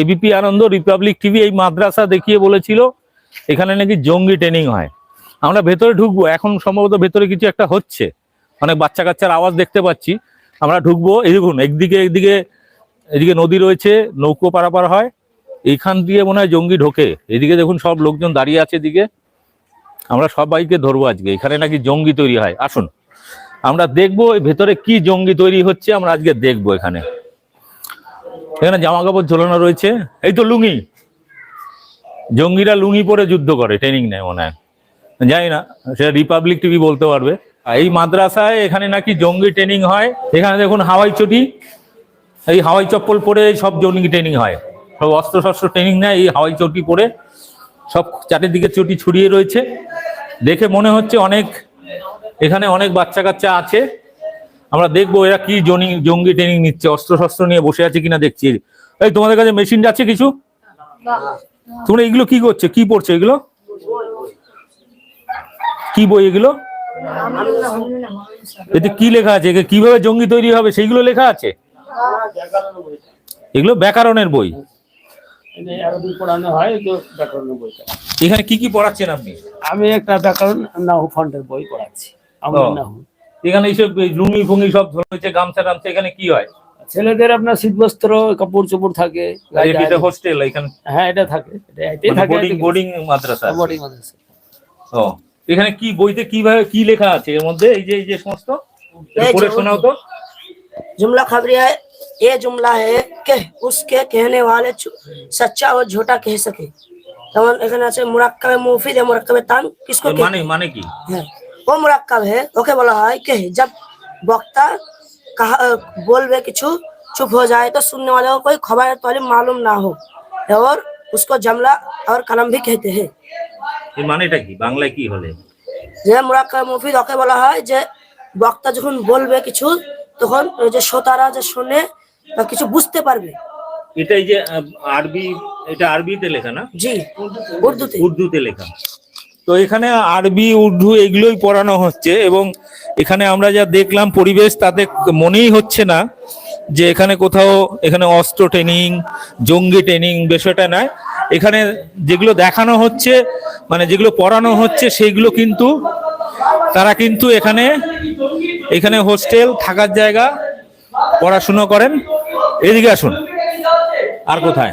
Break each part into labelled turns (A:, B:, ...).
A: ABP আনন্দ Republic TV এই মাদ্রাসা দেখিয়ে বলেছিল, এখানে নাকি জঙ্গি ট্রেনিং হয়। আমরা ভেতরে ঢুকবো, এখন সম্ভবত ভেতরে কিছু একটা হচ্ছে। অনেক বাচ্চা কাচ্চার আওয়াজ দেখতে পাচ্ছি। আমরা ঢুকবো, এই দেখুন, একদিকে একদিকে এদিকে নদী রয়েছে, নৌকো পারাপার হয়। এইখান দিয়ে মনে হয় জঙ্গি ঢোকে। এদিকে দেখুন সব লোকজন দাঁড়িয়ে আছে এদিকে। আমরা সবাইকে ধরবো আজকে। এখানে নাকি জঙ্গি তৈরি হয়। আসুন, আমরা দেখব ভেতরে কি জঙ্গি তৈরি হচ্ছে, আমরা আজকে দেখব এখানে। এখানে জামা কাপড় ঝোলানো রয়েছে। এই তো লুঙ্গি। জঙ্গিরা লুঙ্গি পরে যুদ্ধ করে ট্রেনিং নেয় মনে হয়। জানি না, সেটা রিপাবলিক টিভি বলতে পারবে। এই মাদ্রাসায় এখানে নাকি জঙ্গি ট্রেনিং হয়। এখানে দেখুন হাওয়াই চটি। এই হাওয়াই চপ্পল পরে সব জঙ্গি ট্রেনিং হয়। সব অস্ত্র শস্ত্র ট্রেনিং নেয় এই হাওয়াই চটি পরে। সব চারিদিকে চটি ছড়িয়ে রয়েছে। দেখে মনে হচ্ছে অনেক, এখানে অনেক বাচ্চা কাচ্চা আছে। আমরা দেখব এরা কি জনি- জঙ্গি ট্রেনিং নিচ্ছে অস্ত্র শস্ত্র নিয়ে বসে আছে কিনা দেখছি। এই তোমাদের কাছে মেশিন যাচ্ছে কিছু? তোমরা এগুলো কি করছে? কি পড়ছে এগুলো? কি বই এগুলো? এতে কি লেখা আছে? কীভাবে জঙ্গি তৈরি হবে সেইগুলো লেখা আছে? এগুলো ব্যাকরণের বই।
B: হয়
A: এখানে কি কি পড়াচ্ছেন আপনি?
B: আমি একটা ব্যাকরণ নাহু ফান্ডের বই পড়াচ্ছি। আমরা নাহু।
A: এখানে এইসব এই লুঙ্গি ফুঙ্গি সব ধরেছে গামছা টামছা এখানে কি হয়
B: ছেলেদের আপনার শীতবস্ত্র কাপড় চোপড় থাকে গায়ে
A: এটা
B: গায়ে-
A: হোস্টেল এখানে
B: হ্যাঁ এটা থাকে এটা এটাই থাকে
A: বোর্ডিং বোর্ডিং মাদ্রাসা
B: বোর্ডিং মাদ্রাসা
A: ও এখানে কি বইতে কিভাবে কি লেখা আছে এর মধ্যে এই যে এই যে সমস্ত
C: এই
A: পড়ে
C: যে-
A: শোনাও তো
C: जुमला खबरिया है ये जुमला है कि उसके कहने वाले झू- सच्चा और झूठा कह सके যেমন এখানে আছে মুরাক্কাবে মুফিদ है मुरक्कबे तान किसको
A: এর
C: कहते
A: মানে মানে কি
C: हैं वो मुरक्कब है ओके बोला है कि जब वक्ता कहा बोलवे কিছু चुप हो जाए तो सुनने वाले को कोई खबर तो मालूम ना हो और उसको जमला और कलम भी कहते हैं
A: এর মানেটা কি বাংলায় কি হলে
C: যে মুরাক্কাবে মুফিদ ওকে বলা হয় যে বক্তা যখন বলবে কিছু তখন ওই যে শ্রোতারা যে শুনে তা কিছু বুঝতে পারবে
A: এটা এই যে আহ, আরবি এটা আরবিতে লেখা না
C: জি উর্দুতে
A: উর্দুতে লেখা তো এখানে আরবি, উর্দু এগুলোই পড়ানো হচ্ছে এবং এখানে আমরা যা দেখলাম পরিবেশ তাতে মনেই হচ্ছে না যে এখানে কোথাও এখানে অস্ত্র ট্রেনিং জঙ্গি ট্রেনিং বিষয়টা নয়। এখানে যেগুলো দেখানো হচ্ছে মানে যেগুলো পড়ানো হচ্ছে সেগুলো কিন্তু তারা কিন্তু এখানে এখানে হোস্টেল থাকার জায়গা পড়াশুনো করেন। এদিকে আসুন, আর কোথায়?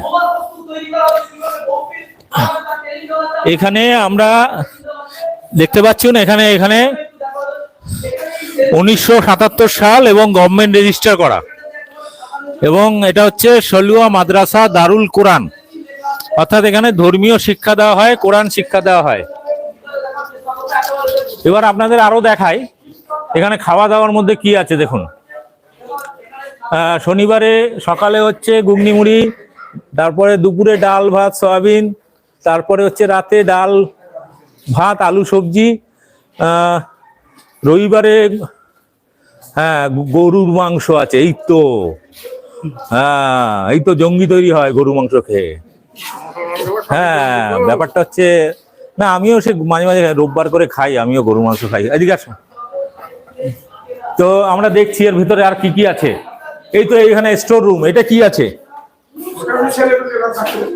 A: এখানে আমরা দেখতে পাচ্ছি না, এখানে এখানে উনিশশো সাতাত্তর সাল এবং গভর্নমেন্ট রেজিস্টার করা। এবং এটা হচ্ছে সলুয়া মাদ্রাসা দারুল কোরআন। অর্থাৎ এখানে ধর্মীয় শিক্ষা দেওয়া হয়, কোরআন শিক্ষা দেওয়া হয়। এবার আপনাদের আরও দেখাই, এখানে খাওয়া দাওয়ার মধ্যে কি আছে দেখুন। শনিবারে সকালে হচ্ছে ঘুগনি মুড়ি, তারপরে দুপুরে ডাল ভাত, সয়াবিন তারপরে হচ্ছে রাতে ডাল, ভাত, আলু, সবজি রবিবারে হ্যাঁ গরুর মাংস আছে, এই তো। হ্যাঁ এই তো জঙ্গি তৈরি হয় গরু মাংস খেয়ে। হ্যাঁ ব্যাপারটা হচ্ছে, না, আমিও সে মাঝে মাঝে রোববার করে খাই, আমিও গরু মাংস খাই। এদিকে আসুন তো আমরা দেখছি এর ভিতরে আর কি কি আছে। এই তো এইখানে স্টোর রুম এটা কি আছে?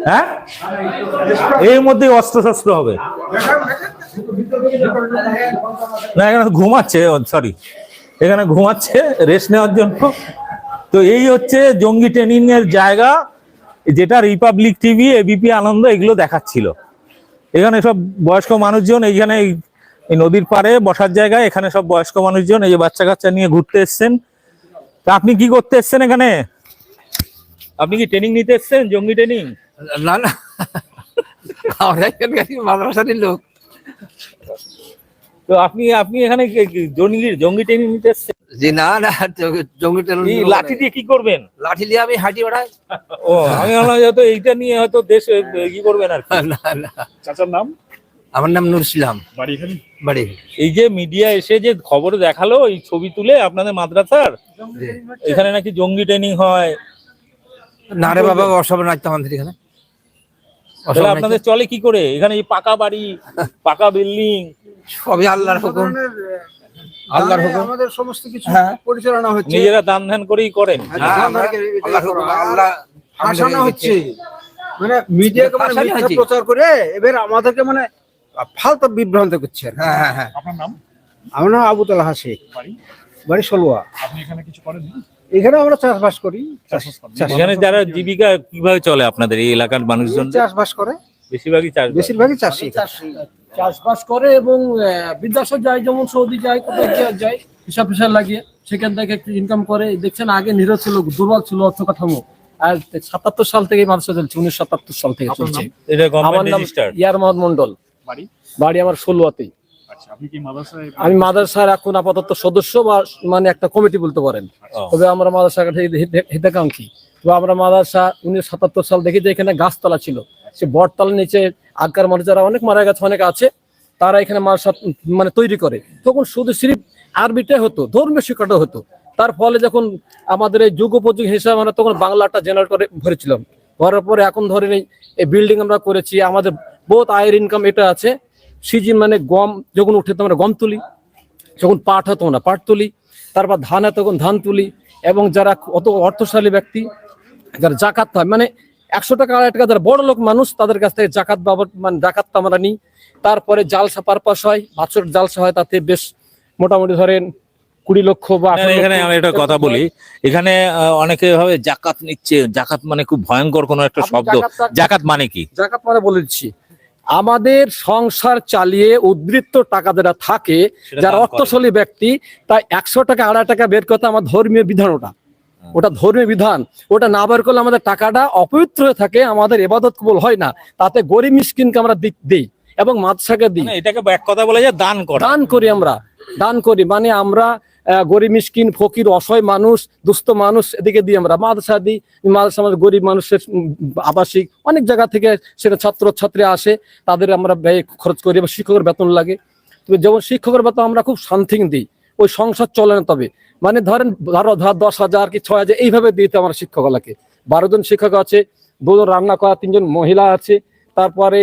A: হ্যাঁ? এর মধ্যে অস্ত্র শস্ত্র হবে। না, এখানে ঘুমাচ্ছে সরি এখানে ঘুমাচ্ছে রেস্ট নেওয়ার জন্য। তো এই হচ্ছে জঙ্গি ট্রেনিং এর জায়গা, যেটা রিপাবলিক টিভি এবিপি আনন্দ, এগুলো দেখাচ্ছিল। এখানে সব বয়স্ক মানুষজন এইখানে এই- নদীর পাড়ে বসার জায়গায়, এখানে সব বয়স্ক মানুষজন, এই যে বাচ্চা কাচ্চা নিয়ে ঘুরতে এসছেন। তা আপনি কি করতে এসছেন এখানে? আপনি কি ট্রেনিং নিতে এসছেন জঙ্গি ট্রেনিং
D: না না। আমরা এখানকার মাদ্রাসার লোক
A: তো আপনি আপনি এখানে জঙ্গি জঙ্গি ট্রেনিং নিতে এসছেন?
D: জি না না জঙ্গি-
A: লাঠি দিয়ে কি করবেন?
D: লাঠি দিয়ে আমি হাঁটি ওড়াই।
A: ও আমি হয়তো এইটা নিয়ে হয়তো দেশ এ, কি করবেন আর
D: না না।
E: চাচার নাম?
D: আমার নাম নুর ইসলাম।
E: বাড়ি
A: এই যে মিডিয়া এসে যে খবর দেখাল এই ছবি তুলে আপনাদের মাদ্রাসার এখানে নাকি জঙ্গি ট্রেনিং হয়
D: না রে বাবা আমাদের এখানে।
A: তাহলে আপনাদের চলে কি করে? এখানে এই পাকা বাড়ি পাকা বিল্ডিং।
D: সবই আল্লাহর হুকুম। আল্লাহর হুকুম।
F: আমাদের সমস্ত কিছু
D: হ্যাঁ।
F: পরিচালনা হচ্ছে।
A: নিজেরা দান ধ্যান করেই করেন।
D: হ্যাঁ, আল্লাহর হুকুম আল্লাহ আমাদের
F: হচ্ছে।
E: মানে মিডিয়াকে মানে মিথ্যা প্রচার করে এবার আমাদেরকে মানে ফালতু বিভ্রান্ত করছে
D: হ্যাঁ হ্যাঁ হ্যাঁ।
F: আপনার নাম?
E: আমার নাম আবু তালা শেখ
F: বাড়ি?
E: বাড়ি সলুয়া।
F: আপনি এখানে কিছু করেন
E: এখানে আমরা চাষবাস করি।
F: চাষবাস
E: চাষ-
A: এখানে যারা জীবিকা কীভাবে চলে আপনাদের এই এলাকার মানুষজন?
E: চাষবাস করে।
A: বেশিরভাগই চাষ
E: বেশিরভাগই চাষি
B: চাষবাস করে এবং আহ, বিদেশে যায় যেমন সৌদি যায় কোথাও যায় হিসাব ফিসাব লাগিয়ে সেখান থেকে একটু ইনকাম করে। দেখছেন আগে নিরো ছিল দুর্বল ছিল অর্থ কাঠামো। আর সাতাত্তর সাল থেকে মানুষ চলছে উনিশশো সাতাত্তর সাল থেকে চলছে। আমার নাম ইয়ার মোহাম্মদ মন্ডল
F: বাড়ি?
B: বাড়ি আমার ষোলোয়াতেই।
F: আচ্ছা
B: আমি মাদ্রাসার এখন আপাতত সদস্য বা মানে একটা কমিটি বলতে পারেন। তবে আমরা মাদ্রাসা হিতাকাঙ্ক্ষী। তো আমরা মাদ্রাসা উনিশশো সাতাত্তর সাল দেখি যে এখানে গাছতলা ছিল। সে বটতলার নিচে আগকার মানুষ যারা অনেক মারা গেছে অনেক আছে তারা এখানে মাদ্রাসা মানে তৈরি করে। তখন শুধু সিরিপ আরবিটাই হতো ধর্মীয় শিক্ষাটা হতো। তার ফলে যখন আমাদের এই যুগ উপযোগী হিসাবে আমরা তখন বাংলাটা জেনারেট করে ভরেছিলাম। ভরার পরে এখন ধরে নেই এই বিল্ডিং আমরা করেছি আমাদের বহুত আয়ের ইনকাম এটা আছে সিজন মানে গম যখন উঠে তো আমরা গম তুলি যখন পাট হতো না পাট তুলি তারপর ধান হতো তখন ধান তুলি এবং যারা অত অর্থশালী ব্যক্তি যারা জাকাত হয় মানে একশো টাকা আড়াই টাকা যারা বড় লোক মানুষ তাদের কাছ থেকে জাকাত বাবদ মানে জাকাত আমরা নিই। তারপরে জালসা পারপাস হয় বাৎসরিক জালসা হয় তাতে বেশ মোটামুটি ধরেন কুড়ি লক্ষ বা
A: এখানে আমি একটা কথা বলি এখানে অনেকে ভাবে জাকাত নিচ্ছে জাকাত মানে খুব ভয়ঙ্কর কোনো একটা শব্দ।
B: জাকাতটা-
A: জাকাত মানে কি?
B: জাকাত মানে বলে দিচ্ছি আমাদের সংসার চালিয়ে উদ্বৃত্ত টাকা যারা থাকে যারা অর্থশালী ব্যক্তি তাই একশো টাকা আড়াই টাকা বের করতে আমার ধর্মীয় বিধান ওটা। ওটা ধর্মীয় বিধান। ওটা না বের করলে আমাদের টাকাটা অপবিত্র হয়ে থাকে আমাদের এবাদত কবল হয় না। তাতে গরিব মিসকিনকে আমরা দি- দিই এবং মাদ্রাসাকে দিই।
A: এটাকে এক কথা বলে যে দান করা।
B: দান করি আমরা। দান করি। মানে আমরা গরিব মিসকিন, ফকির, অসহায় মানুষ, দুস্থ মানুষ এদিকে দিই আমরা মাদ্রাসা দিই। মাদ্রাসা আমাদের গরিব মানুষের আবাসিক অনেক জায়গা থেকে সেটা ছাত্র ছাত্রী আসে, তাদের আমরা ব্যয় খরচ করি এবং শিক্ষকের বেতন লাগে। তবে যেমন শিক্ষকের বেতন আমরা খুব সামথিং দিই, ওই সংসার চলে না তবে। মানে ধরেন ধরো ধর দশ হাজার কি ছয় হাজার, এইভাবে দিতে আমার শিক্ষকলাকে বারো জন শিক্ষক আছে, দুজন রান্না করা, তিনজন মহিলা আছে, তারপরে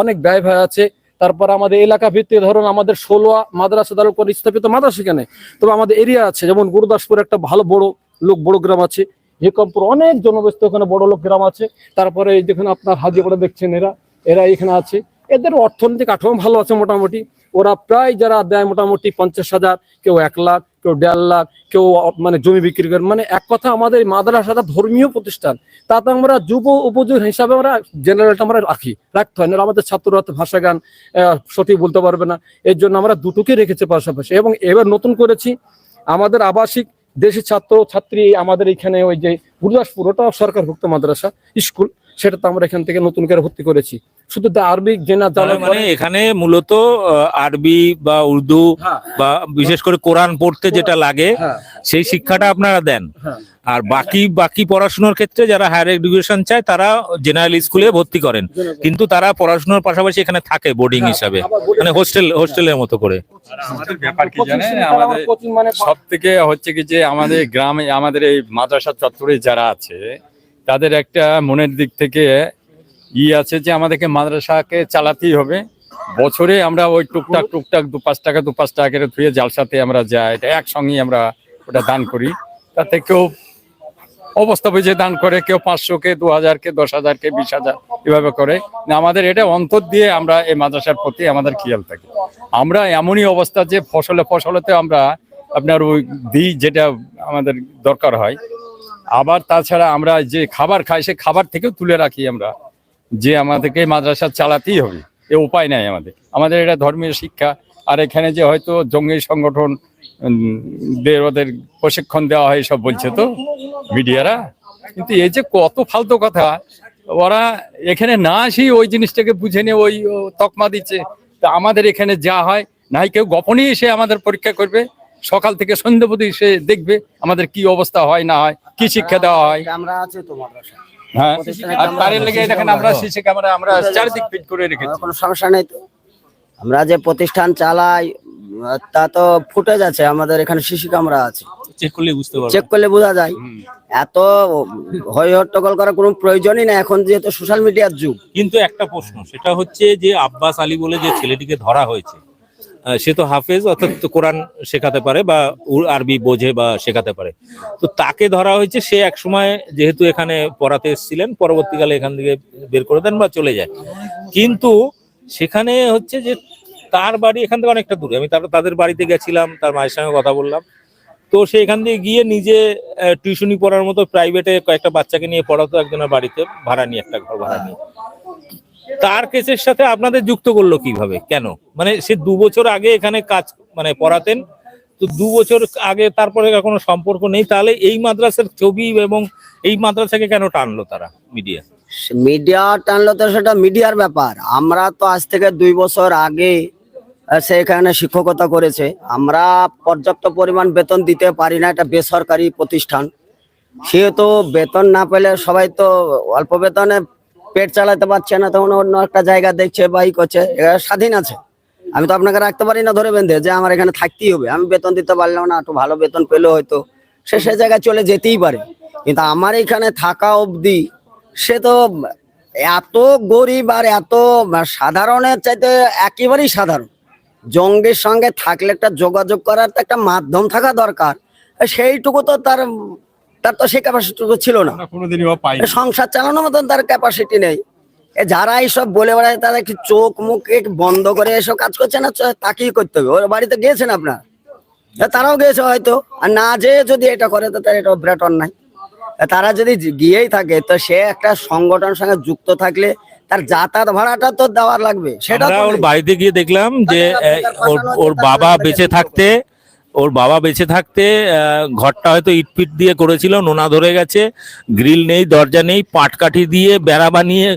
B: অনেক ব্যয় ভাই আছে। তারপর আমাদের এলাকা ভিত্তিক ধরুন আমাদের ষোলোয়া মাদ্রাসা দারুল করে স্থাপিত মাদ্রাসা সেখানে তবে আমাদের এরিয়া আছে, যেমন গুরুদাসপুর একটা ভালো বড় লোক, বড় গ্রাম আছে। হিকমপুর অনেক জনবস্তি ওখানে বড় লোক গ্রাম আছে। তারপরে যেখানে আপনার হাজিপাড়া দেখছেন এরা এরা এখানে আছে। এদের অর্থনৈতিক কাঠামো ভালো আছে মোটামুটি। ওরা প্রায় যারা দেয় মোটামুটি পঞ্চাশ হাজার, কেউ এক লাখ, কেউ দেড় লাখ, কেউ মানে জমি বিক্রি করে। মানে এক কথা আমাদের মাদ্রাসাটা ধর্মীয় প্রতিষ্ঠান। তাতে আমরা যুব উপযোগী হিসাবে আমরা জেনারেলটা আমরা রাখি। রাখতে হয় না আমাদের ছাত্ররা তো ভাষা গান সঠিক বলতে পারবে না। এর জন্য আমরা দুটোকে রেখেছি পাশাপাশি। এবং এবার নতুন করেছি আমাদের আবাসিক দেশি ছাত্র, ছাত্রী আমাদের এখানে ওই যে গুরুদাসপুর ওটা সরকারভুক্ত মাদ্রাসা, স্কুল। সেটা তো আমরা এখান থেকে নতুন করে ভর্তি করেছি। শুধু তো আরবিক জেনা
A: মানে এখানে মূলত আহ, আরবি বা উর্দু
B: হ্যাঁ।
A: বা বিশেষ করে কোরআন পড়তে যেটা লাগে
B: হ্যাঁ।
A: সেই শিক্ষাটা আপনারা দেন।
B: হ্যাঁ।
A: আর বাকি বাকি পড়াশোনার ক্ষেত্রে যারা হায়ার এডুকেশন চায় তারা জেনারেল স্কুলে ভর্তি করেন। কিন্তু তারা পড়াশোনার পাশাপাশি এখানে থাকে বোর্ডিং হিসাবে। মানে হোস্টেল হোস্টেলের মতো করে।
G: আমাদের ব্যাপার কি জানেন? আমাদের
B: মানে
G: সব থেকে হচ্ছে কি যে আমাদের গ্রামে আমাদের এই মাদ্রাসা চত্বরে যারা আছে তাদের একটা মনের দিক থেকে ই আছে যে আমাদেরকে মাদ্রাসাকে চালাতেই হবে। বছরে আমরা ওই টুকটাক টুকটাক দু পাঁচ টাকা দু পাঁচ টাকা করে ধুয়ে জালসাতে আমরা যাই, এটা একসঙ্গেই আমরা ওটা দান করি। তাতে কেউ অবস্থা বুঝে দান করে, কেউ পাঁচশো কে, দু হাজার কে, দশ হাজার কে, বিশ হাজার এভাবে করে। আমাদের এটা অন্তর দিয়ে আমরা এই মাদ্রাসার প্রতি আমাদের খেয়াল থাকে। আমরা এমনই অবস্থা যে ফসলে ফসলেতে আমরা আপনার ওই দিই যেটা আমাদের দরকার হয়। আবার তাছাড়া আমরা যে খাবার খাই, সে খাবার থেকেও তুলে রাখি আমরা। যে আমাদেরকে মাদ্রাসা চালাতেই হবে, এ উপায় নাই আমাদের। আমাদের এটা ধর্মীয় শিক্ষা, আর এখানে যে হয়তো জঙ্গি সংগঠন দের ওদের প্রশিক্ষণ দেওয়া হয় সব বলছে তো মিডিয়ারা। কিন্তু এই যে কত ফালতু কথা, ওরা এখানে না আসি ওই জিনিসটাকে বুঝে নিয়ে ওই তকমা দিচ্ছে। তা আমাদের এখানে যা হয়, নাই কেউ গোপনেই এসে আমাদের পরীক্ষা করবে। সকাল থেকে সন্ধ্যে পর্যন্ত সে দেখবে আমাদের কি অবস্থা হয় না হয় কি শিক্ষা দেওয়া হয়।
E: ক্যামেরা আছে তো মাদ্রাসা
G: হ্যাঁ আর তারের লেগে দেখেন আমরা সিসি ক্যামেরা আমরা চারিদিক ফিট করে রেখেছি।
H: কোনো সমস্যা নেই তো। আমরা যে প্রতিষ্ঠান চালাই তা তো ফুটেজ আছে আমাদের এখানে সিসি ক্যামেরা আছে।
A: চেক করলে বুঝতে পারব।
H: চেক করলে বোঝা যায়। এত হই হট্টগোল করার কোনো প্রয়োজনই না এখন যেহেতু সোশ্যাল মিডিয়ার যুগ।
A: কিন্তু একটা প্রশ্ন সেটা হচ্ছে যে আব্বাস আলী বলে যে ছেলেটিকে ধরা হয়েছে সে তো হাফেজ, অর্থাৎ কোরআন শেখাতে পারে বা আরবি বোঝে বা শেখাতে পারে। তো তাকে ধরা হয়েছে, সে এক সময় যেহেতু এখানে পড়াতে এসেছিলেন, পরবর্তীকালে এখান থেকে বের করে দেন বা চলে যায়। কিন্তু সেখানে হচ্ছে যে তার বাড়ি এখান থেকে অনেকটা দূরে। আমি তার তাদের বাড়িতে গেছিলাম, তার মায়ের সঙ্গে কথা বললাম। তো সে এখান দিয়ে গিয়ে নিজে টিউশনি পড়ার মতো প্রাইভেটে কয়েকটা বাচ্চাকে নিয়ে পড়াতো একজনের বাড়িতে, ভাড়া নিয়ে, একটা ঘর ভাড়া নিয়ে। তার কেসের সাথে আপনাদের যুক্ত করল কীভাবে? কেন? মানে সে দু বছর আগে এখানে কাজ মানে পড়াতেন, তো দু বছর আগে তারপরে কোনো সম্পর্ক নেই, তাহলে এই মাদ্রাসার ছবি এবং এই মাদ্রাসাকে কেন টানলো তারা মিডিয়া?
H: মিডিয়া টানলো তো সেটা মিডিয়ার ব্যাপার। আমরা তো আজ থেকে দুই বছর আগে সে এখানে শিক্ষকতা করেছে। আমরা পর্যাপ্ত পরিমাণ বেতন দিতে পারি না, এটা বেসরকারি প্রতিষ্ঠান। সেহেতু বেতন না পেলে সবাই তো অল্প বেতনে পেট চালাতে পারছে না, তখন অন্য একটা জায়গা দেখছে, বা ই করছে, এরা স্বাধীন আছে। আমি তো আপনাকে রাখতে পারি না ধরে বেঁধে যে আমার এখানে থাকতেই হবে। আমি বেতন দিতে পারলাম না, একটু ভালো বেতন পেলে হয়তো। সে সে জায়গায় চলে যেতেই পারে। কিন্তু আমার এখানে থাকা অবধি সে তো এত গরিব আর এত সাধারণের চাইতে একেবারেই সাধারণ। জঙ্গের সঙ্গে থাকলে একটা যোগাযোগ করার তো একটা মাধ্যম থাকা দরকার। সেইটুকু তো তার তার তো সেই ক্যাপাসিটিটুকু ছিল না। সংসার চালানোর মতন তার ক্যাপাসিটি নেই। যারা এইসব বলে বেড়ায় তারা কি চোখ মুখ বন্ধ করে এসব কাজ করছে না? তাকেই করতে হবে। ওর বাড়িতে গিয়েছেন আপনার? তারাও গিয়েছে হয়তো। আর না যেয়ে যদি এটা করে তো তার এটা ব্রেট নাই। তারা যদি গিয়েই থাকে তো সে একটা সংগঠনের সঙ্গে যুক্ত থাকলে তার যাতায়াত ভাড়াটা তো দেওয়ার লাগবে। সেটা
A: ওর বাড়িতে গিয়ে দেখলাম যে ওর বাবা বেঁচে থাকতে ওর বাবা বেঁচে থাকতে ঘরটা হয়তো ইটপিট দিয়ে করেছিল নোনা ধরে গেছে গ্রিল নেই দরজা নেই পাটকাঠি দিয়ে বেড়া বানিয়ে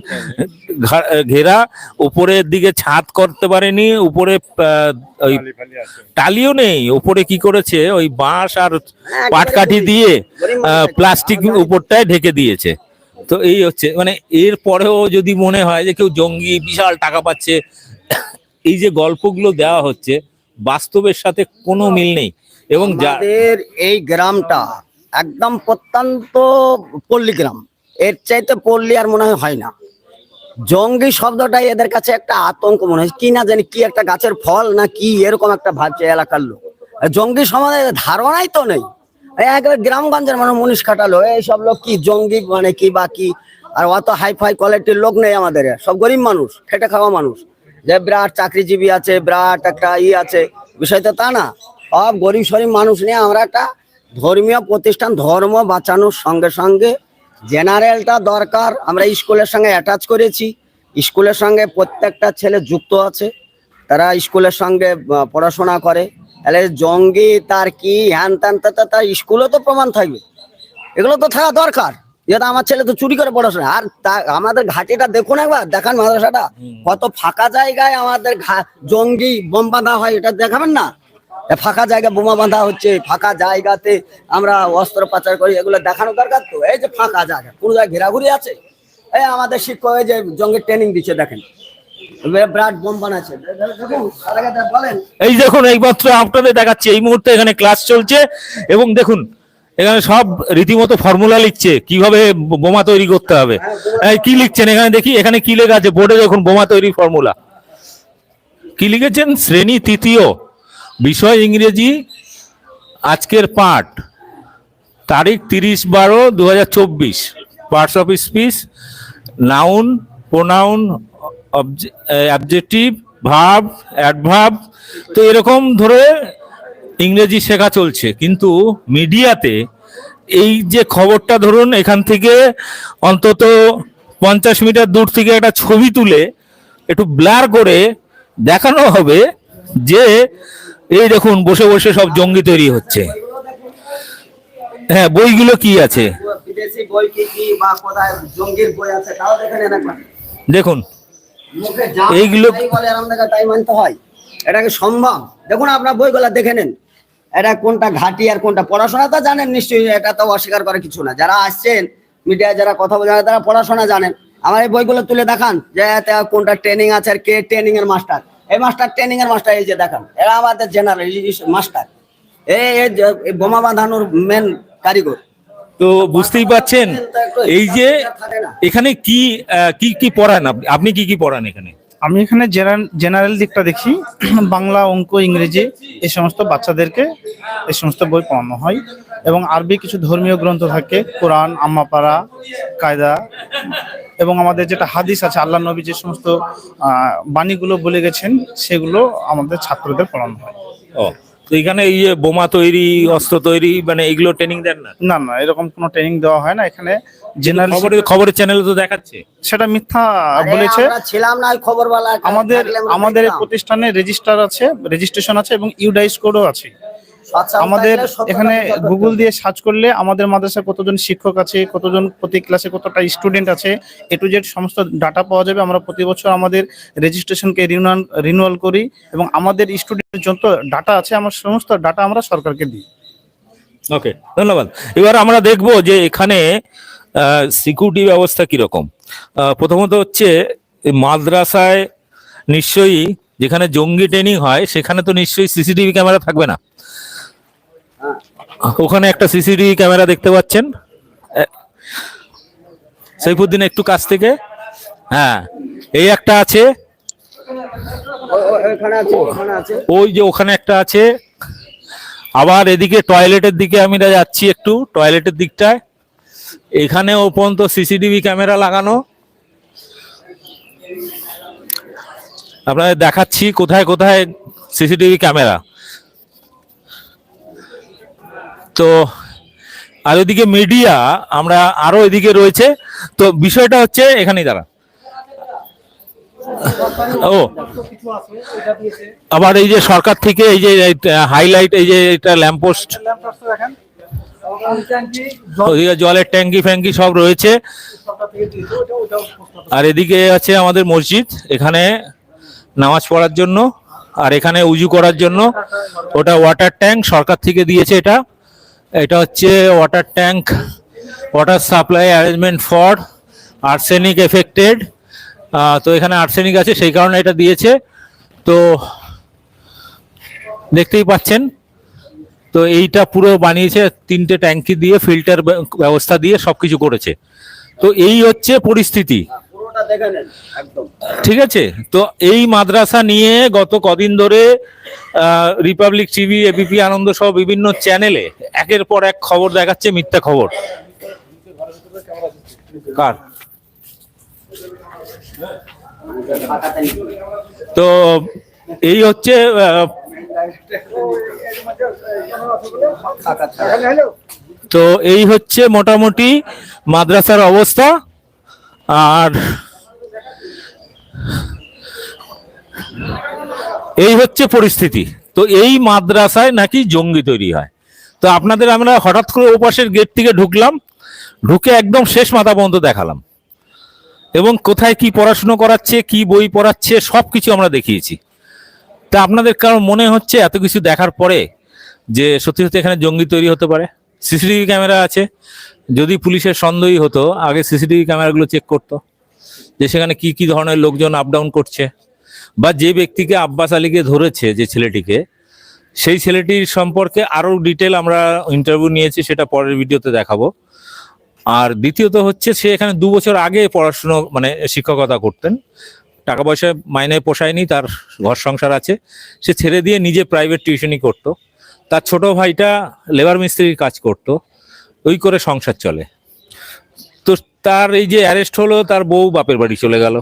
A: ঘা- ঘেরা উপরের দিকে ছাদ করতে পারেনি উপরে ওই টালিও নেই উপরে কি করেছে ওই বাঁশ আর
H: হ্যাঁ,
A: পাটকাঠি দিয়ে। প্লাস্টিক উপরটায় ঢেকে দিয়েছে তো এই হচ্ছে মানে এর পরেও যদি মনে হয় যে কেউ জঙ্গি বিশাল টাকা পাচ্ছে এই যে গল্পগুলো দেওয়া হচ্ছে বাস্তবের সাথে কোনো মিল নেই। এবং
H: যাদের এই গ্রামটা একদম প্রত্যন্ত পল্লী গ্রাম। এর চাইতে পল্লী আর মনে হয় না। জঙ্গি শব্দটাই এদের কাছে একটা আতঙ্ক মনে হয়। কি না জানি কি একটা গাছের ফল না কি এরকম একটা ভাবছে এলাকার লোক। জঙ্গি সমাজে ধারণাই তো নেই। একেবারে গ্রামগঞ্জের মানুষ মুনিশ খাটালো এইসব লোক কি জঙ্গি মানে কি বা কি? আর অত হাই ফাই কোয়ালিটির লোক নেই আমাদের। সব গরিব মানুষ খেটে খাওয়া মানুষ। যে বিরাট চাকরিজীবী আছে, বিরাট একটা ই আছে। বিষয় তো না। সব গরিব সরিব মানুষ নিয়ে আমরা একটা ধর্মীয় প্রতিষ্ঠান, ধর্ম বাঁচানোর সঙ্গে সঙ্গে জেনারেলটা দরকার। আমরা স্কুলের সঙ্গে অ্যাটাচ করেছি। স্কুলের সঙ্গে প্রত্যেকটা ছেলে যুক্ত আছে। তারা স্কুলের সঙ্গে পড়াশোনা করে। তাহলে জঙ্গি তার কি হ্যান ত্যান তার স্কুলে তো প্রমাণ থাকবে। এগুলো তো থাকা দরকার। যেটা আমার ছেলে তো চুরি করে পড়াশোনা। আর তা আমাদের ঘাটিটা দেখুন একবার দেখান মাদ্রাসাটা। কত ফাঁকা জায়গায় আমাদের জঙ্গি বোম বাঁধা হয় এটা দেখাবেন না? ফাঁকা জায়গায় বোমা বাঁধা হচ্ছে ফাঁকা জায়গাতে আমরা অস্ত্র পাচার করি এগুলো দেখানো দরকার তো। এই যে ফাঁকা জায়গা কোন জায়গায় ঘেরাঘুরি আছে? এই আমাদের শিক্ষক এই যে জঙ্গের ট্রেনিং দিচ্ছে দেখেন।
A: এই দেখুন এইমাত্র আপনাদের দেখাচ্ছে এই মুহূর্তে এখানে ক্লাস চলছে। এবং দেখুন এখানে সব রীতিমতো ফর্মুলা লিখছে, কীভাবে বোমা তৈরি করতে হবে। কি লিখছেন? এখানে দেখি, এখানে কি লেখা আছে? বোর্ডে দেখুন, বোমা তৈরি ফর্মুলা কি লিখেছেন? শ্রেণি তৃতীয়, বিষয় ইংরেজি, আজকের পাঠ। তারিখ তিরিশ বারো দু হাজার চব্বিশ parts of speech noun pronoun objective verb adverb তো এরকম ধরে ইংরেজি শেখা চলছে কিন্তু মিডিয়াতে এই যে খবরটা ধরুন এখান থেকে অন্তত পঞ্চাশ মিটার দূর থেকে একটা ছবি তুলে একটু ব্লার করে দেখানো হবে যে এই দেখুন বসে বসে সব জঙ্গি তৈরি হচ্ছে। হ্যাঁ বইগুলো কি আছে? দেখুন এইগুলো-
H: হয়। সম্ভব? দেখুন আপনার বইগুলা দেখে নেন। এটা কোনটা ঘাটি আর কোনটা? পড়াশোনা তো জানেন নিশ্চয়ই এটা তো অস্বীকার করার কিছু না। যারা আসছেন মিডিয়ায় যারা কথা বলে তারা পড়াশোনা জানেন। আমার এই বইগুলো তুলে দেখান যে কোনটা ট্রেনিং আছে আর কে ট্রেনিং এর মাস্টার এই মাস্টার ট্রেনিং এর মাস্টার এই যে দেখান এরা আমাদের জেনারেল মাস্টার এই বোমা বাঁধানোর মেন কারিগর।
A: তো বুঝতেই পাচ্ছেন এই যে এখানে কি কি কি পড়ান আপনি? আপনি কি কি পড়ান এখানে?
E: আমি এখানে জেনারেল দিকটা দেখি। বাংলা অঙ্ক ইংরেজি এই সমস্ত বাচ্চাদেরকে এই সমস্ত বই পড়ানো হয়। এবং আরবি কিছু ধর্মীয় গ্রন্থ থাকে কোরআন আম্মাপাড়া কায়দা এবং আমাদের যেটা হাদিস আছে আল্লাহ নবী যে সমস্ত বাণীগুলো বলে গেছেন সেগুলো আমাদের ছাত্রদের পড়ানো হয়।
A: ও তো এখানে এই যে বোমা তৈরি অস্ত্র তৈরি মানে এগুলো ট্রেনিং দেন না?
E: না না এরকম কোনো ট্রেনিং দেওয়া হয় না। এখানে জেনারেল
A: খবরের খবরের চ্যানেলে তো দেখাচ্ছে।
E: সেটা মিথ্যা
H: আরে
E: বলেছে।
H: ছিলাম না খবরওয়ালা
E: আমাদের আমাদের প্রতিষ্ঠানে রেজিস্টার আছে রেজিস্ট্রেশন আছে এবং ইউডাইস কোডও আছে। আমাদের এখানে গুগল দিয়ে সার্চ করলে আমাদের মাদ্রাসায় কতজন শিক্ষক আছে কতজন প্রতি ক্লাসে কতটা স্টুডেন্ট আছে এ টু জেড সমস্ত ডাটা পাওয়া যাবে। আমরা প্রতি বছর আমাদের রেজিস্ট্রেশনকে রিনুয়াল রিনুয়াল করি এবং আমাদের স্টুডেন্টের যত ডাটা আছে আমার সমস্ত ডাটা আমরা সরকারকে দিই।
A: ওকে ধন্যবাদ। এবার আমরা দেখব যে এখানে সিকিউরিটি ব্যবস্থা কীরকম? প্রথমত হচ্ছে মাদ্রাসায় নিশ্চয়ই যেখানে জঙ্গি ট্রেনিং হয়, সেখানে তো নিশ্চয়ই সিসিটিভি ক্যামেরা থাকবে না। ওখানে একটা সিসিটিভি ক্যামেরা দেখতে পাচ্ছেন। সৈফুদ্দিন একটু কাছ থেকে। হ্যাঁ এই একটা আছে। ওই যে ওখানে একটা আছে। আবার এদিকে টয়লেটের দিকে আমি যাচ্ছি একটু টয়লেটের দিকটায়। এখানে ও পর্যন্ত সিসিটিভি ক্যামেরা লাগানো। আপনাদের দেখাচ্ছি কোথায় কোথায় সিসিটিভি ক্যামেরা। তো, আর ওইদিকে মিডিয়া আমরা আরও এদিকে রয়েছে। তো বিষয়টা হচ্ছে এখানেই দাঁড়া ও, আবার এই যে সরকার থেকে এই যে হাইলাইট এই যে এটা ল্যাম্পপোস্ট জলের ট্যাঙ্কি ফ্যাঙ্কি সব রয়েছে। আর এদিকে আছে আমাদের মসজিদ, এখানে নামাজ পড়ার জন্য, আর এখানে উজু করার জন্য। ওটা ওয়াটার ট্যাঙ্ক সরকার থেকে দিয়েছে এটা। এটা হচ্ছে water tank water supply arrangement for arsenic affected তো এখানে আর্সেনিক আছে, সেই কারণে এটা দিয়েছে। তো দেখতেই পাচ্ছেন তো এইটা পুরো বানিয়েছে তিনটে ট্যাঙ্কি দিয়ে ফিল্টার ব্যবস্থা দিয়ে সবকিছু করেছে। তো এই হচ্ছে পরিস্থিতি।
H: একদম।
A: ঠিক আছে? তো এই মাদ্রাসা নিয়ে গত কদিন ধরে রিপাবলিক টিভি এবিপি আনন্দ সহ বিভিন্ন চ্যানেলে একের পর এক খবর দেখাচ্ছে মিথ্যা খবর। কার? তো এই হচ্ছে তো এই হচ্ছে মোটামুটি মাদ্রাসার অবস্থা। আর এই হচ্ছে পরিস্থিতি। তো এই মাদ্রাসায় নাকি জঙ্গি তৈরি হয়। তো আপনাদের আমরা হঠাৎ করে ওপাশের গেট থেকে ঢুকলাম, ঢুকে একদম শেষ মাথা পর্যন্ত দেখালাম। এবং কোথায় কি পড়াশুনো করাচ্ছে, কি বই পড়াচ্ছে সব কিছু আমরা দেখিয়েছি। তা আপনাদের কারণ মনে হচ্ছে এত কিছু দেখার পরে যে সত্যি সত্যি এখানে জঙ্গি তৈরি হতে পারে? সিসিটিভি ক্যামেরা আছে। যদি পুলিশের সন্দেহই হতো, আগে সিসিটিভি ক্যামেরাগুলো চেক করতো যে সেখানে কি কি ধরনের লোকজন আপ ডাউন করছে বা যে ব্যক্তিকে আব্বাস আলীকে ধরেছে যে ছেলেটিকে, সেই ছেলেটির সম্পর্কে আরও ডিটেল আমরা ইন্টারভিউ নিয়েছি, সেটা পরের ভিডিওতে দেখাবো। আর দ্বিতীয়ত হচ্ছে, সে এখানে দু বছর আগে পড়াশুনো মানে শিক্ষকতা করতেন। টাকা পয়সা মাইনে পোষায়নি, তার ঘর সংসার আছে। সে ছেড়ে দিয়ে নিজে প্রাইভেট টিউশনই করতো। তার ছোট ভাইটা লেবার মিস্ত্রির কাজ করতো। ওই করে সংসার চলে। তো তার এই যে অ্যারেস্ট হলো, তার বউ বাপের বাড়ি চলে গেল।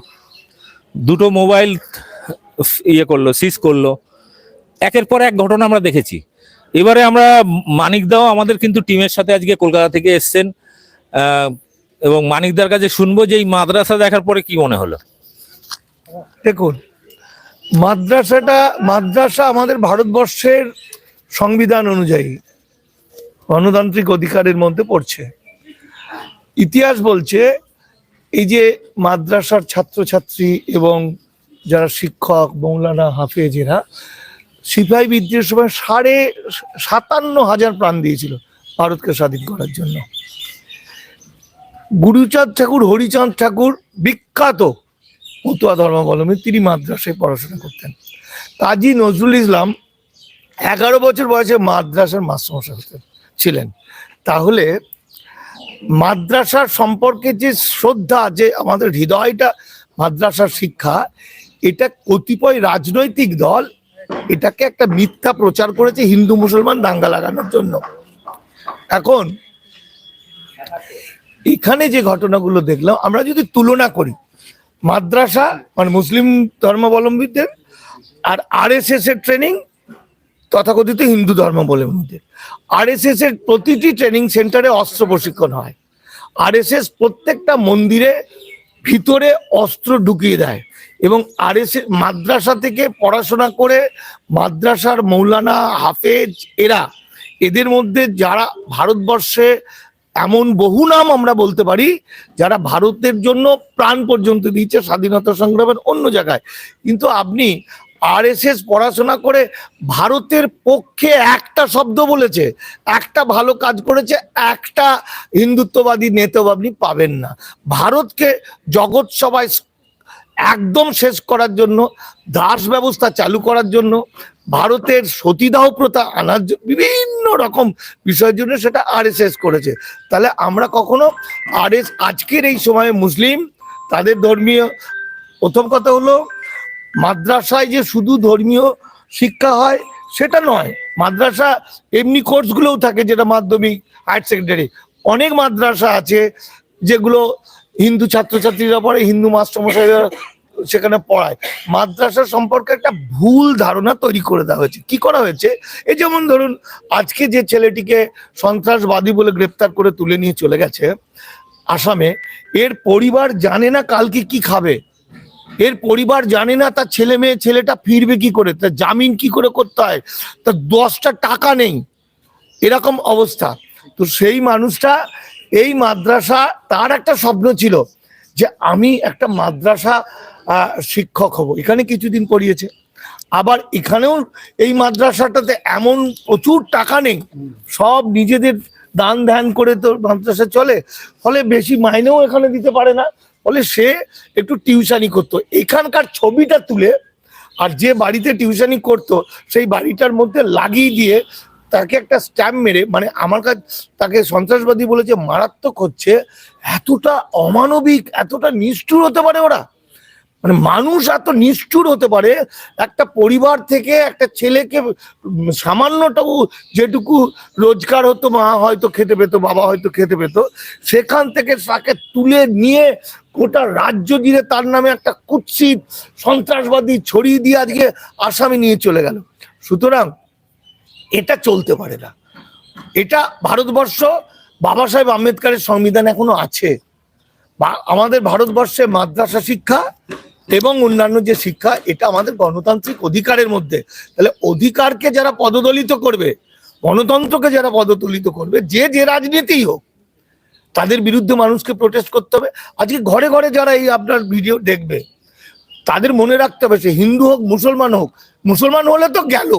A: দুটো মোবাইল ইয়ে করল সিজ করল। একের পর এক ঘটনা আমরা দেখেছি। এবারে আমরা মানিক দাও আমাদের কিন্তু টিমের সাথে আজকে কলকাতা থেকে এসছেন। এবং মানিকদার কাছে শুনব যে এই মাদ্রাসা দেখার পরে কি মনে হলো?
I: দেখুন, মাদ্রাসাটা, মাদ্রাসা আমাদের ভারতবর্ষের সংবিধান অনুযায়ী গণতান্ত্রিক অধিকারের মধ্যে পড়ছে। ইতিহাস বলছে, এই যে মাদ্রাসার ছাত্রছাত্রী এবং যারা শিক্ষক, মৌলানা, হাফেজেরা, সিপাহী বিদ্রোহের সময় সাড়ে সাতান্ন হাজার প্রাণ দিয়েছিল ভারতকে স্বাধীন করার জন্য। গুরুচাঁদ ঠাকুর, হরিচাঁদ ঠাকুর বিখ্যাত মতুয়া ধর্মাবলম্বী, তিনি মাদ্রাসায় পড়াশোনা করতেন। কাজী নজরুল ইসলাম এগারো বছর বয়সে মাদ্রাসার মাস্টারমশাই হতেন ছিলেন। তাহলে মাদ্রাসার সম্পর্কে যে শ্রদ্ধা, যে আমাদের হৃদয়টা, মাদ্রাসার শিক্ষা, এটা কতিপয় রাজনৈতিক দল এটাকে একটা মিথ্যা প্রচার করেছে হিন্দু মুসলমান দাঙ্গা লাগানোর জন্য। এখন এখানে যে ঘটনাগুলো দেখলাম, আমরা যদি তুলনা করি মাদ্রাসা মানে মুসলিম ধর্মাবলম্বীদের আর আরএসএস এর ট্রেনিং তথাকথিত হিন্দু ধর্মাবলম্বীদের। আরএসএস এর প্রতিটি ট্রেনিং সেন্টারে অস্ত্র প্রশিক্ষণ হয়। আরএসএস প্রত্যেকটা মন্দিরে ভিতরে অস্ত্র ঢুকিয়ে দেয় এবং আর আরএসএস মাদ্রাসা থেকে পড়াশোনা করে মাদ্রাসার মৌলানা হাফেজ এরা, এদের মধ্যে যারা ভারতবর্ষে এমন বহু নাম আমরা বলতে পারি যারা ভারতের জন্য প্রাণ পর্যন্ত দিয়েছে স্বাধীনতা সংগ্রামের অন্য জায়গায়। কিন্তু আপনি আরএসএস পড়াশোনা করে ভারতের পক্ষে একটা শব্দ বলেছে, একটা ভালো কাজ করেছে, একটা হিন্দুত্ববাদী নেতাও আপনি পাবেন না। ভারতকে জগৎ সভায় একদম শেষ করার জন্য, দাস ব্যবস্থা চালু করার জন্য, ভারতের সতীদাহ প্রথা আনার বিভিন্ন রকম বিষয়ের জন্য সেটা আরএসএস করেছে। তাহলে আমরা কখনো আরএস আজকের এই সময়ে মুসলিম, তাদের ধর্মীয়, প্রথম কথা হলো, মাদ্রাসায় যে শুধু ধর্মীয় শিক্ষা হয়, সেটা নয়। মাদ্রাসা এমনি কোর্সগুলোও থাকে, যেটা মাধ্যমিক হায়ার সেকেন্ডারি অনেক মাদ্রাসা আছে, যেগুলো হিন্দু ছাত্রছাত্রীরা পড়ে, হিন্দু মাস্টারমশাইরা সেখানে পড়ায়। মাদ্রাসা সম্পর্কে একটা ভুল ধারণা তৈরি করে দেওয়া হয়েছে। কি করা হয়েছে? এই যেমন ধরুন, আজকে যে ছেলেটিকে সন্ত্রাসবাদী বলে গ্রেপ্তার করে তুলে নিয়ে চলে গেছে আসামে, এর পরিবার জানে না কালকে কি খাবে। এর পরিবার জানে না তার ছেলে মেয়ে, ছেলেটা ফিরবে কি করে, তার জামিন কি করে করতে হয়, তার দশটা টাকা নেই। এরকম অবস্থা। তো সেই মানুষটা এই মাদ্রাসা তার একটা স্বপ্ন ছিল যে আমি একটা মাদ্রাসা শিক্ষক হব। এখানে কিছুদিন পড়িয়েছে। আবার এখানেও এই মাদ্রাসাটাতে এমন প্রচুর টাকা নেই, সব নিজেদের দান ধ্যান করে তো মাদ্রাসা চলে, ফলে বেশি মাইনেও এখানে দিতে পারে না, ফলে সে একটু টিউশানি করতো। এখানকার ছবিটা তুলে আর যে বাড়িতে টিউশানি করতো, সেই বাড়িটার মধ্যে লাগিয়ে দিয়ে তাকে একটা স্ট্যাম্প মেরে মানে আমার কাছে তাকে সন্ত্রাসবাদী বলেছে, মারাত্মক হচ্ছে, এতটা অমানবিক, এতটা নিষ্ঠুর হতে পারে ওরা। মানে মানুষ এত নিষ্ঠুর হতে পারে, একটা পরিবার থেকে একটা ছেলেকে, উম সামান্যটুকু যেটুকু রোজগার হতো, মা হয়তো খেতে পেতো, বাবা হয়তো খেতে পেতো, সেখান থেকে তাকে তুলে নিয়ে গোটা রাজ্য জুড়ে তার নামে একটা কুৎসিত সন্ত্রাসবাদী ছড়িয়ে দিয়ে আজকে আসামি নিয়ে চলে গেল। সুতরাং এটা চলতে পারে না। এটা ভারতবর্ষ, বাবা সাহেব আম্বেদকারের সংবিধান এখনও আছে। আমাদের ভারতবর্ষে মাদ্রাসা শিক্ষা এবং অন্যান্য যে শিক্ষা, এটা আমাদের গণতান্ত্রিক অধিকারের মধ্যে। তাহলে অধিকারকে যারা পদদলিত করবে, গণতন্ত্রকে যারা পদদলিত করবে, যে যে রাজনীতিই হোক, তাদের বিরুদ্ধে মানুষকে প্রোটেস্ট করতে হবে। আজকে ঘরে ঘরে যারা এই আপনার ভিডিও দেখবে, তাদের মনে রাখতে হবে সে হিন্দু হোক, মুসলমান হোক। মুসলমান হলে তো গেল।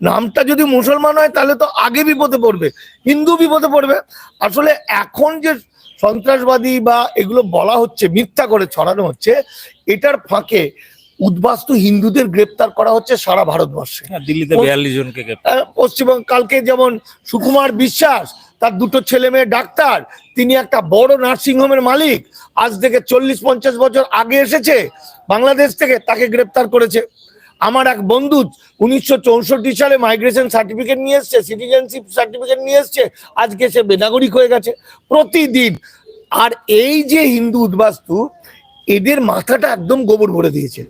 I: নামটা যদি মুসলমান হয় তাহলে তো আগে বিপদে পড়বে। হিন্দু বিপদে পড়বে। আসলে এখন যে সন্ত্রাসবাদী বা এগুলো বলা হচ্ছে মিথ্যা করে ছড়ানো হচ্ছে এটার ফাঁকে উদ্বাস্তু হিন্দুদের গ্রেপ্তার করা হচ্ছে সারা ভারতবর্ষে।
A: হ্যাঁ, দিল্লিতে বিয়াল্লিশ জনকে
I: পশ্চিমবঙ্গ কালকে যেমন সুকুমার বিশ্বাস তার দুটো ছেলে মেয়ে ডাক্তার তিনি একটা বড় নার্সিংহোমের মালিক আজ থেকে চল্লিশ পঞ্চাশ বছর আগে এসেছে বাংলাদেশ থেকে তাকে গ্রেপ্তার করেছে। আমার এক বন্ধু উনিশশো চৌষট্টি সালে মাইগ্রেশন সার্টিফিকেট নিয়ে এসছে সিটিজেনশিপ সার্টিফিকেট নিয়ে এসছে, আজকে সে বেনাগরিক হয়ে গেছে। প্রতিদিন, আর এই যে হিন্দু উদ্বাস্তু, এদের মাথাটা একদম গোবর ভরে দিয়েছে।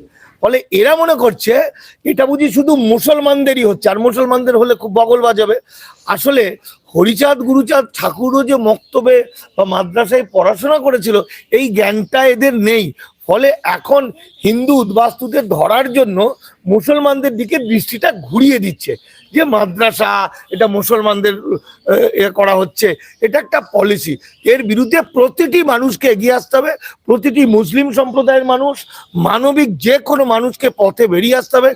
I: ফলে এরা মনে করছে, এটা বুঝি শুধু মুসলমানদেরই হচ্ছে, আর মুসলমানদের হলে খুব বগল বাজাবে। আসলে হরিচাঁদ, গুরুচাঁদ ঠাকুরও যে মক্তবে বা মাদ্রাসায় পড়াশোনা করেছিল, এই জ্ঞানটা এদের নেই। ফলে এখন হিন্দু উদ্বাস্তুদের ধরার জন্য মুসলমানদের দিকে দৃষ্টিটা ঘুরিয়ে দিচ্ছে। যে মাদ্রাসা, এটা মুসলমানদের, এ করা হচ্ছে, এটা একটা পলিসি এর বিরুদ্ধে প্রতিটি মানুষকে এগিয়ে আসতে হবে, প্রতিটি মুসলিম সম্প্রদায়ের মানুষ, মানবিক যে কোনো মানুষকে পথে বেরিয়ে আসতে হবে,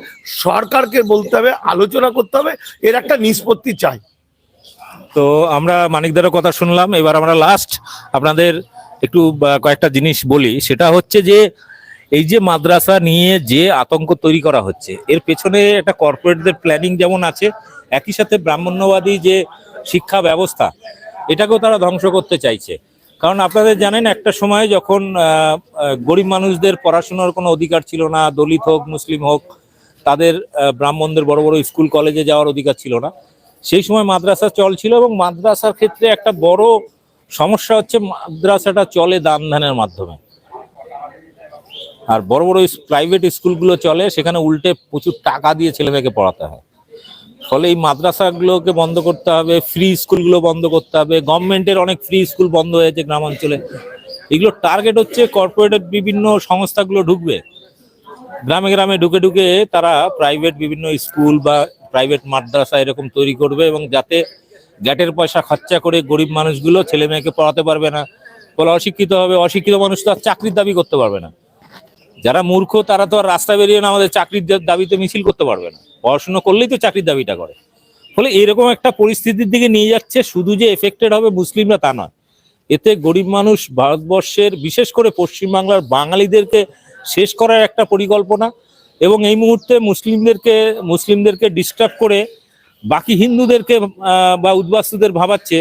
I: সরকারকে বলতে হবে, আলোচনা করতে হবে, এর একটা নিষ্পত্তি চাই।
A: তো আমরা মানিকদারের কথা শুনলাম, এবার আমরা লাস্ট আপনাদের একটু কয়েকটা জিনিস বলি। সেটা হচ্ছে যে, এই যে মাদ্রাসা নিয়ে যে আতঙ্ক তৈরি করা হচ্ছে, এর পেছনে একটা কর্পোরেটদের প্ল্যানিং যেমন আছে, একই সাথে ব্রাহ্মণ্যবাদী যে শিক্ষা ব্যবস্থা, এটাকেও তারা ধ্বংস করতে চাইছে। কারণ আপনাদের জানেন, একটা সময় যখন গরিব মানুষদের পড়াশোনার কোনো অধিকার ছিল না, দলিত হোক, মুসলিম হোক, তাদের ব্রাহ্মণদের বড় বড় স্কুল, কলেজে যাওয়ার অধিকার ছিল না। সেই সময় মাদ্রাসা চল ছিল এবং মাদ্রাসার ক্ষেত্রে একটা বড় সমস্যা হচ্ছে মাদ্রাসাটা চলে দান ধানের মাধ্যমে। আর বড় বড় প্রাইভেট স্কুলগুলো চলে, সেখানে উল্টে প্রচুর টাকা দিয়ে ছেলেমেয়েকে পড়াতে হয়। ফলে এই মাদ্রাসাগুলোকে বন্ধ করতে হবে ফ্রি স্কুলগুলো বন্ধ করতে হবে গভর্নমেন্টের অনেক ফ্রি স্কুল বন্ধ হয়েছে গ্রামাঞ্চলে। এগুলো টার্গেট হচ্ছে কর্পোরেটেড বিভিন্ন সংস্থাগুলো ঢুকবে। গ্রামে গ্রামে ঢুকে ঢুকে তারা প্রাইভেট বিভিন্ন স্কুল বা প্রাইভেট মাদ্রাসা এরকম তৈরি করবে এবং যাতে গ্যাটের পয়সা খরচা করে গরিব মানুষগুলো ছেলে মেয়েকে পড়াতে পারবে না। বলে অশিক্ষিত হবে, অশিক্ষিত মানুষ তো আর চাকরির দাবি করতে পারবে না। যারা মূর্খ, তারা তো আর রাস্তা বেরিয়ে না আমাদের চাকরির দাবিতে মিছিল করতে পারবে না। পড়াশোনা করলেই তো চাকরির দাবিটা করে। ফলে এরকম একটা পরিস্থিতির দিকে নিয়ে যাচ্ছে, শুধু যে এফেক্টেড হবে মুসলিমরা তা নয়। এতে গরিব মানুষ ভারতবর্ষের, বিশেষ করে পশ্চিমবাংলার বাঙালিদেরকে শেষ করার একটা পরিকল্পনা এবং এই মুহূর্তে মুসলিমদেরকে মুসলিমদেরকে ডিস্টার্ব করে বাকি হিন্দুদেরকে বা উদ্বাস্তুদের ভাবাচ্ছে,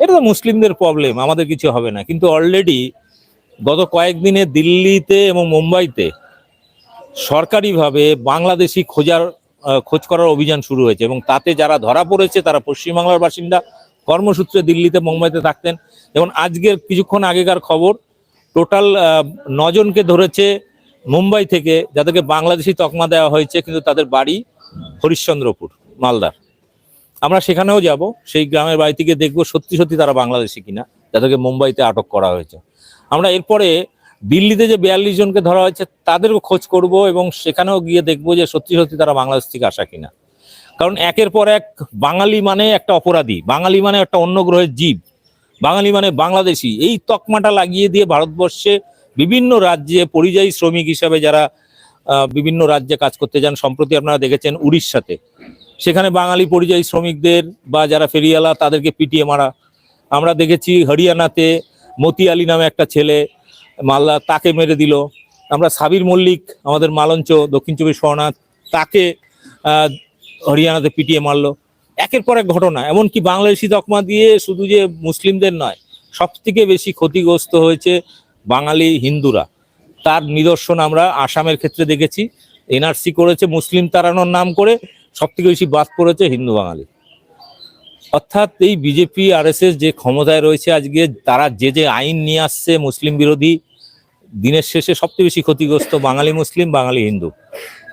A: এটা তো মুসলিমদের প্রবলেম আমাদের কিছু হবে না। কিন্তু অলরেডি গত কয়েকদিনে দিল্লিতে এবং মুম্বাইতে সরকারিভাবে বাংলাদেশি খোঁজার খোঁজ করার অভিযান শুরু হয়েছে এবং তাতে যারা ধরা পড়েছে, তারা পশ্চিমবাংলার বাসিন্দা। কর্মসূত্রে দিল্লিতে, মুম্বাইতে থাকতেন। যেমন আজকের কিছুক্ষণ আগেকার খবর টোটাল নজনকে ধরেছে মুম্বাই থেকে, যাদেরকে বাংলাদেশি তকমা দেওয়া হয়েছে, কিন্তু তাদের বাড়ি হরিশ্চন্দ্রপুর, মালদার। আমরা সেখানেও যাব, সেই গ্রামের বাড়ি থেকে দেখব সত্যি সত্যি তারা বাংলাদেশি কিনা, যাদেরকে মুম্বাইতে আটক করা হয়েছে। আমরা এরপরে দিল্লিতে যে বিয়াল্লিশ জনকে ধরা হয়েছে, তাদেরও খোঁজ করব এবং সেখানেও গিয়ে দেখব যে সত্যি সত্যি তারা বাংলাদেশ থেকে আসা কিনা। কারণ একের পর এক বাঙালি মানে একটা অপরাধী, বাঙালি মানে একটা অন্য গ্রহের জীব, বাঙালি মানে বাংলাদেশি। এই তকমাটা লাগিয়ে দিয়ে ভারতবর্ষে বিভিন্ন রাজ্যে পরিযায়ী শ্রমিক হিসাবে যারা বিভিন্ন রাজ্যে কাজ করতে যান, সম্প্রতি আপনারা দেখেছেন উড়িষ্যাতে। সেখানে বাঙালি পরিযায়ী শ্রমিকদের বা যারা ফেরিয়ালা তাদেরকে পিটিয়ে মারা। আমরা দেখেছি হরিয়ানাতে মতি আলী নামে একটা ছেলে, মাল্লা, তাকে মেরে দিল। আমরা সাবির মল্লিক, আমাদের মালঞ্চ, দক্ষিণ চব্বিশ পরগনা তাকে হরিয়ানাতে পিটিয়ে মারলো। একের পর এক ঘটনা, এমনকি বাংলাদেশি তকমা দিয়ে শুধু যে মুসলিমদের নয় সব থেকে বেশি ক্ষতিগ্রস্ত হয়েছে বাঙালি হিন্দুরা। তার নিদর্শন আমরা আসামের ক্ষেত্রে দেখেছি। এনআরসি করেছে, মুসলিম তাড়ানোর নাম করে সব থেকে বেশি বাদ পড়েছে হিন্দু বাঙালি। অর্থাৎ এই বিজেপি আরএসএস যে ক্ষমতায় রয়েছে আজকে, তারা যে যে আইন নিয়ে আসছে মুসলিম বিরোধী, দিনের শেষে সবচেয়ে বেশি ক্ষতিগ্রস্ত বাঙালি মুসলিম, বাঙালি হিন্দু।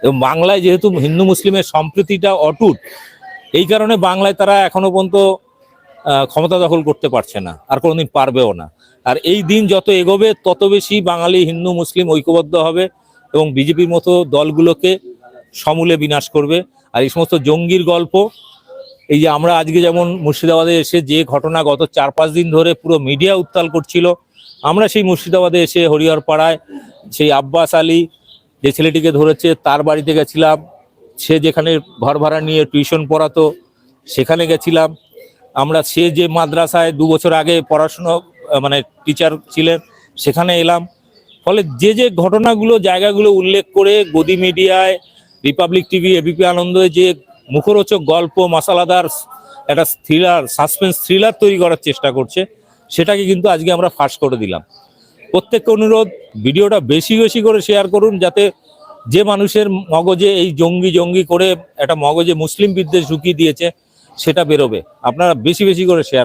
A: এবং বাংলায় যেহেতু হিন্দু মুসলিমের সম্প্রীতিটা অটুট, এই কারণে বাংলায় তারা এখনও পর্যন্ত ক্ষমতা দখল করতে পারছে না, আর কোনোদিন পারবেও না। আর এই দিন যত এগোবে, তত বেশি বাঙালি, হিন্দু, মুসলিম ঐক্যবদ্ধ হবে এবং বিজেপির মতো দলগুলোকে সমূলে বিনাশ করবে। আর এই সমস্ত জঙ্গির গল্প, এই যে আমরা আজকে যেমন মুর্শিদাবাদে এসে যে ঘটনা গত চার পাঁচ দিন ধরে পুরো মিডিয়া উত্তাল করছিল, আমরা সেই মুর্শিদাবাদে এসে হরিহর পাড়ায় সেই আব্বাস আলী যে ছেলেটিকে ধরেছে, তার বাড়িতে গেছিলাম। সে যেখানে ঘর ভাড়া নিয়ে টিউশন পড়াতো, সেখানে গেছিলাম। আমরা সে যে মাদ্রাসায় দু বছর আগে পড়াশুনো মানে টিচার ছিলেন, সেখানে এলাম। ফলে যে যে ঘটনাগুলো, জায়গাগুলো উল্লেখ করে গদি মিডিয়ায় রিপাবলিক টিভি এবিপি আনন্দে যে মুখরোচক গল্প, মশালাদার একটা থ্রিলার সাসপেন্স থ্রিলার তৈরি করার চেষ্টা করছে, সেটাকে কিন্তু আজকে আমরা ফাঁস করে দিলাম। প্রত্যেককে অনুরোধ, ভিডিওটা বেশি বেশি করে শেয়ার করুন, যাতে যে মানুষের মগজে এই জঙ্গি জঙ্গি করে একটা মগজে মুসলিম বিদ্বেষ ঢুকিয়ে দিয়েছে, সেটা বেরোবে। আপনারা বেশি বেশি করে শেয়ার